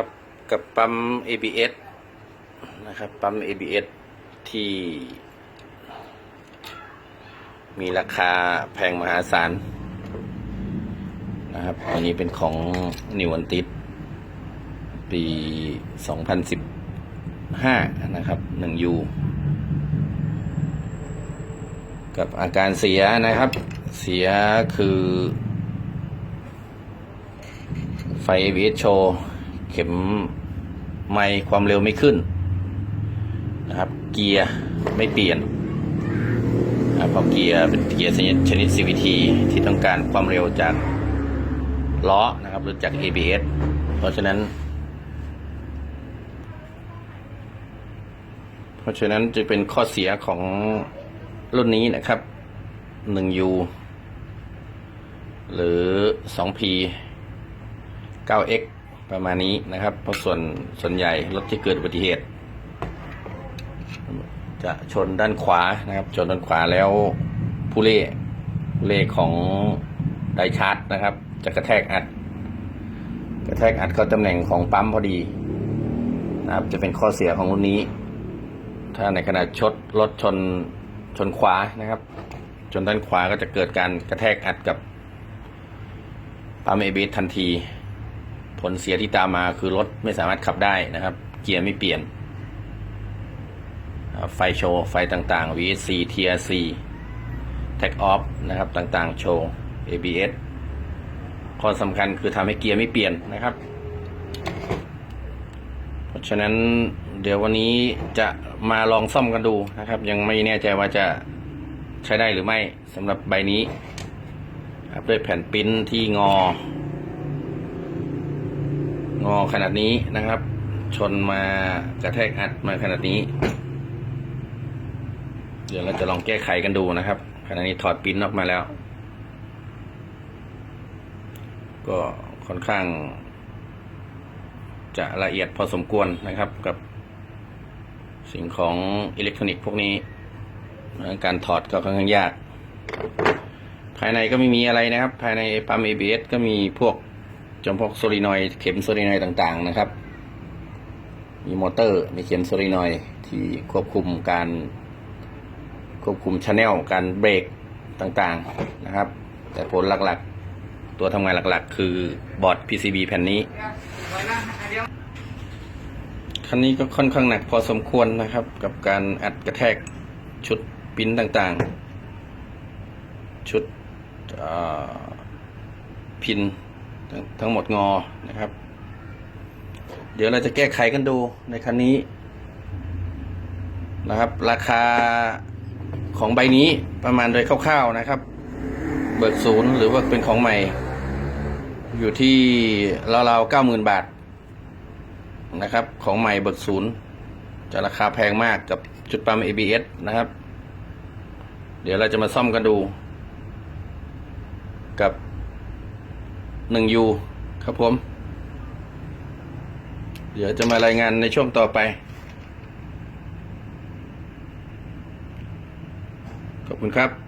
ครับ กับปั๊ม ABS นะครับปั๊ม ABS ที่มีราคาแพงมหาศาลนะครับ อันนี้เป็นของนิวอันติสปี 2015 นะครับ1 U กับอาการเสียนะครับ เสียคือไฟ ABS โชว์ เข็มไม่ความเร็วไม่ขึ้นนะครับ เกียร์ไม่เปลี่ยนนะเพราะเกียร์เป็นเกียร์ชนิดชนิด CVT ที่ต้องการความเร็วจากล้อนะครับหรือจาก ABS เพราะฉะนั้น เพราะฉะนั้นจะเป็นข้อเสียของรุ่นนี้นะครับ 1U หรือ 2P 9x ประมาณนี้นะครับ เพราะส่วนส่วนใหญ่รถที่เกิดอุบัติเหตุ จะชนด้านขวานะครับ ชนด้านขวาแล้วผู้เล่ผู้เล่ของไดชาร์จนะครับ จะกระแทกอัด กระแทกอัดเข้าตำแหน่งของปั๊มพอดีนะครับ จะเป็นข้อเสียของรุ่นนี้ ถ้าในขณะชดรถชนชนขวานะครับ ชนด้านขวาก็จะเกิดการกระแทกอัดกับปั๊มเอบีทันที ผลเสียที่ตามมาคือรถไม่สามารถขับได้นะครับ เกียร์ไม่เปลี่ยน ไฟโชว์ ไฟต่างๆ VSC TRC Tag Off นะครับต่างๆ โชว์ ABS ข้อสำคัญคือทำให้เกียร์ไม่เปลี่ยนนะครับ เพราะฉะนั้นเดี๋ยววันนี้จะมาลองซ่อมกันดูนะครับ ยังไม่แน่ใจว่าจะใช้ได้หรือไม่สำหรับใบนี้ครับด้วยแผ่นปิ้นที่งอ งอขนาดนี้นะครับ ชนมากระแทกอัดมาขนาดนี้ เดี๋ยวเราจะลองแก้ไขกันดูนะครับขณะนี้ถอดปิ้นออกมาแล้ว ก็ค่อนข้าง จะละเอียดพอสมควรนะครับกับ สิ่งของอิเล็กทรอนิกส์พวกนี้ การถอดก็ค่อนข้างยาก ภายในก็ไม่มีอะไรนะครับ ภายในปั๊ม ABS ก็มีพวก จำพวกโซลินอยด์เข็มโซลินอยด์ต่างๆนะครับ มีมอเตอร์มีเข็มโซลินอยด์ที่ควบคุมการควบคุมชแนลการเบรกต่างๆนะครับ แต่ผลหลักๆ ตัวทำงานหลักๆ คือบอร์ด PCB แผ่นนี้คันนี้ก็ค่อนข้างหนักพอสมควรนะครับ กับการอัดกระแทกชุดปิ้นต่างๆ ชุดพิน ทั้งหมดงอนะครับ เดี๋ยวเราจะแก้ไขกันดูในคันนี้นะครับ ราคาของใบนี้ประมาณโดยคร่าวๆนะครับ เบิกศูนย์หรือว่าเป็นของใหม่ อยู่ที่ราวๆเก้าหมื่นบาทนะครับ ของใหม่เบิกศูนย์จะราคาแพงมากกับจุดปั๊ม ABS นะครับ เดี๋ยวเราจะมาซ่อมกันดู กับ หนึ่งยูครับผม เดี๋ยวจะมารายงานในช่วงต่อไป ขอบคุณครับ